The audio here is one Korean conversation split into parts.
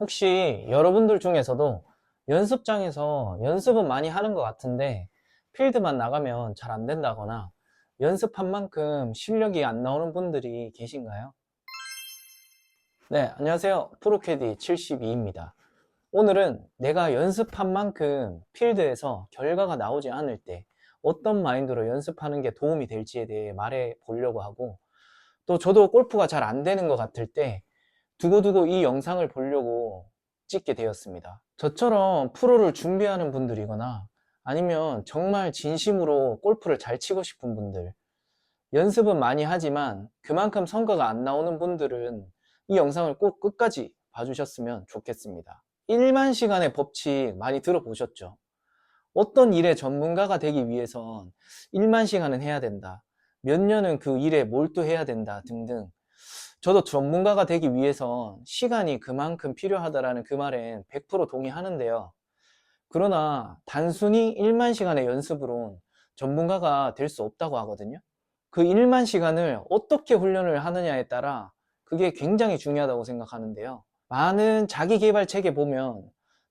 혹시 여러분들 중에서도 연습장에서 연습은 많이 하는 것 같은데 필드만 나가면 잘 안 된다거나 연습한 만큼 실력이 안 나오는 분들이 계신가요? 네, 안녕하세요. 프로캐디 72입니다. 오늘은 내가 연습한 만큼 필드에서 결과가 나오지 않을 때 어떤 마인드로 연습하는 게 도움이 될지에 대해 말해 보려고 하고 또 저도 골프가 잘 안 되는 것 같을 때 두고두고 이 영상을 보려고 찍게 되었습니다. 저처럼 프로를 준비하는 분들이거나 아니면 정말 진심으로 골프를 잘 치고 싶은 분들, 연습은 많이 하지만 그만큼 성과가 안 나오는 분들은 이 영상을 꼭 끝까지 봐주셨으면 좋겠습니다. 1만 시간의 법칙 많이 들어보셨죠? 어떤 일의 전문가가 되기 위해선 1만 시간은 해야 된다. 몇 년은 그 일에 몰두해야 된다 등등 저도 전문가가 되기 위해선 시간이 그만큼 필요하다라는 그 말엔 100% 동의하는데요. 그러나 단순히 1만 시간의 연습으론 전문가가 될 수 없다고 하거든요. 그 1만 시간을 어떻게 훈련을 하느냐에 따라 그게 굉장히 중요하다고 생각하는데요. 많은 자기 개발 책에 보면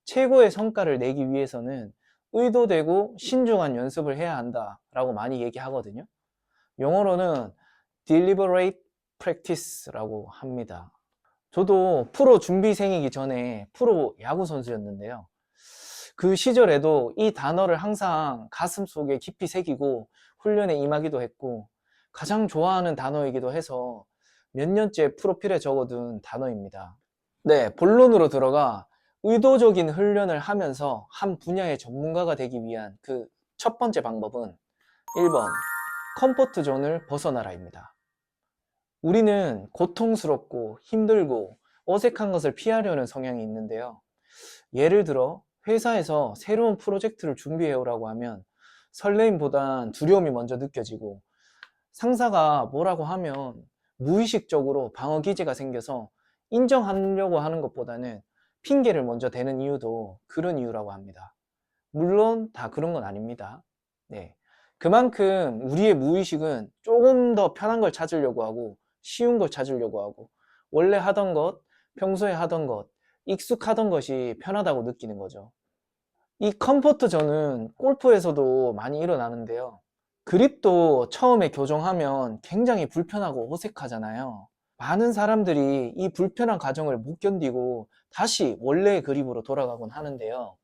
최고의 성과를 내기 위해서는 의도되고 신중한 연습을 해야 한다라고 많이 얘기하거든요. 영어로는 deliberate practice라고 합니다. 저도 프로 준비생이기 전에 프로 야구 선수였는데요. 그 시절에도 이 단어를 항상 가슴 속에 깊이 새기고 훈련에 임하기도 했고 가장 좋아하는 단어이기도 해서 몇 년째 프로필에 적어둔 단어입니다. 네, 본론으로 들어가 의도적인 훈련을 하면서 한 분야의 전문가가 되기 위한 그 첫 번째 방법은 1번 컴포트 존을 벗어나라입니다. 우리는 고통스럽고 힘들고 어색한 것을 피하려는 성향이 있는데요. 예를 들어 회사에서 새로운 프로젝트를 준비해 오라고 하면 설레임보단 두려움이 먼저 느껴지고 상사가 뭐라고 하면 무의식적으로 방어 기제가 생겨서 인정하려고 하는 것보다는 핑계를 먼저 대는 이유도 그런 이유라고 합니다. 물론 다 그런 건 아닙니다. 네. 그만큼 우리의 무의식은 조금 더 편한 걸 찾으려고 하고 쉬운 걸 찾으려고 하고 원래 하던 것, 평소에 하던 것, 익숙하던 것이 편하다고 느끼는 거죠. 이 컴포트 존은 골프에서도 많이 일어나는데요. 그립도 처음에 교정하면 굉장히 불편하고 어색하잖아요. 많은 사람들이 이 불편한 과정을 못 견디고 다시 원래의 그립으로 돌아가곤 하는데요.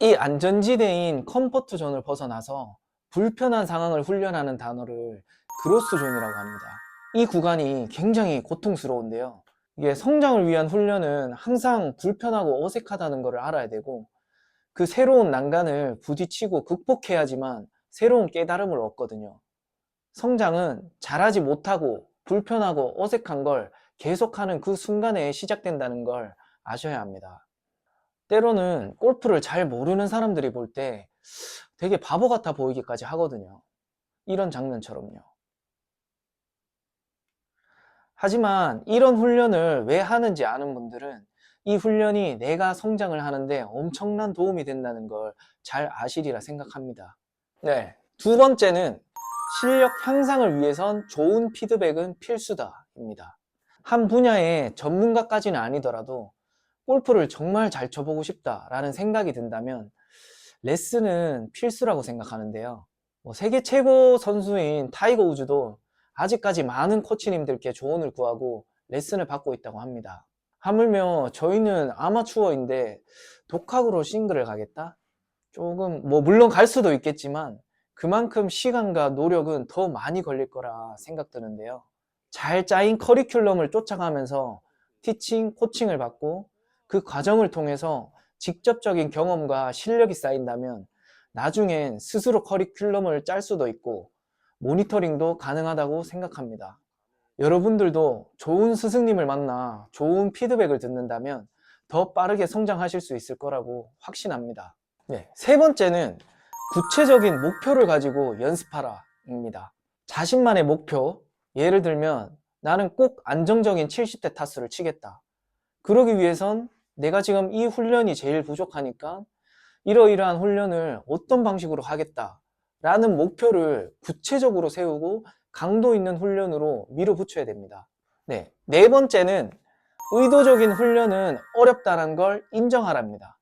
이 안전지대인 컴포트 존을 벗어나서 불편한 상황을 훈련하는 단어를 그로스 존이라고 합니다. 이 구간이 굉장히 고통스러운데요. 이게 성장을 위한 훈련은 항상 불편하고 어색하다는 것을 알아야 되고 그 새로운 난간을 부딪히고 극복해야지만 새로운 깨달음을 얻거든요. 성장은 잘하지 못하고 불편하고 어색한 걸 계속하는 그 순간에 시작된다는 걸 아셔야 합니다. 때로는 골프를 잘 모르는 사람들이 볼 때 되게 바보 같아 보이기까지 하거든요. 이런 장면처럼요. 하지만 이런 훈련을 왜 하는지 아는 분들은 이 훈련이 내가 성장을 하는데 엄청난 도움이 된다는 걸 잘 아시리라 생각합니다. 네. 두 번째는 실력 향상을 위해선 좋은 피드백은 필수다입니다. 한 분야의 전문가까지는 아니더라도 골프를 정말 잘 쳐보고 싶다라는 생각이 든다면 레슨은 필수라고 생각하는데요. 뭐 세계 최고 선수인 타이거 우즈도 아직까지 많은 코치님들께 조언을 구하고 레슨을 받고 있다고 합니다. 하물며 저희는 아마추어인데 독학으로 싱글을 가겠다? 조금 뭐 물론 갈 수도 있겠지만 그만큼 시간과 노력은 더 많이 걸릴 거라 생각드는데요. 잘 짜인 커리큘럼을 쫓아가면서 티칭, 코칭을 받고 그 과정을 통해서 직접적인 경험과 실력이 쌓인다면 나중엔 스스로 커리큘럼을 짤 수도 있고 모니터링도 가능하다고 생각합니다. 여러분들도 좋은 스승님을 만나 좋은 피드백을 듣는다면 더 빠르게 성장하실 수 있을 거라고 확신합니다. 네, 세 번째는 구체적인 목표를 가지고 연습하라입니다. 자신만의 목표, 예를 들면 나는 꼭 안정적인 70대 타수를 치겠다. 그러기 위해선 내가 지금 이 훈련이 제일 부족하니까 이러이러한 훈련을 어떤 방식으로 하겠다. 라는 목표를 구체적으로 세우고 강도 있는 훈련으로 밀어붙여야 됩니다. 네. 네 번째는 의도적인 훈련은 어렵다는 걸 인정하랍니다.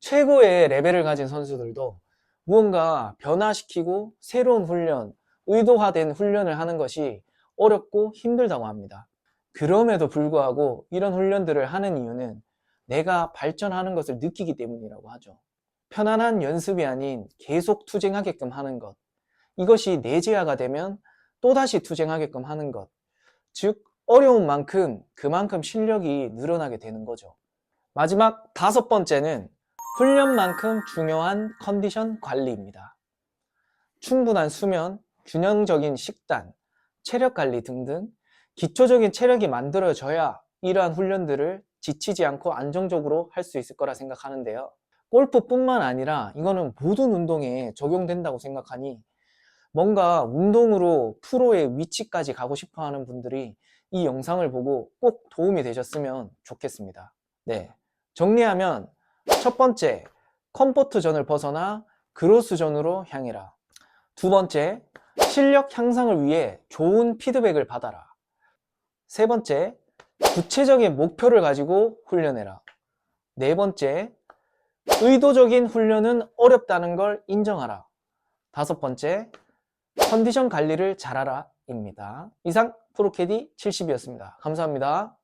최고의 레벨을 가진 선수들도 무언가 변화시키고 새로운 훈련, 의도화된 훈련을 하는 것이 어렵고 힘들다고 합니다. 그럼에도 불구하고 이런 훈련들을 하는 이유는 내가 발전하는 것을 느끼기 때문이라고 하죠. 편안한 연습이 아닌 계속 투쟁하게끔 하는 것. 이것이 내재화가 되면 또다시 투쟁하게끔 하는 것. 즉, 어려운 만큼 그만큼 실력이 늘어나게 되는 거죠. 마지막 다섯 번째는 훈련만큼 중요한 컨디션 관리입니다. 충분한 수면, 균형적인 식단, 체력 관리 등등 기초적인 체력이 만들어져야 이러한 훈련들을 지치지 않고 안정적으로 할 수 있을 거라 생각하는데요. 골프뿐만 아니라 이거는 모든 운동에 적용된다고 생각하니 뭔가 운동으로 프로의 위치까지 가고 싶어 하는 분들이 이 영상을 보고 꼭 도움이 되셨으면 좋겠습니다. 네. 정리하면 첫 번째, 컴포트 존을 벗어나 그로스 존으로 향해라. 두 번째, 실력 향상을 위해 좋은 피드백을 받아라. 세 번째, 구체적인 목표를 가지고 훈련해라. 네 번째, 의도적인 훈련은 어렵다는 걸 인정하라. 다섯 번째, 컨디션 관리를 잘하라. 입니다. 이상 프로캐디 70이었습니다. 감사합니다.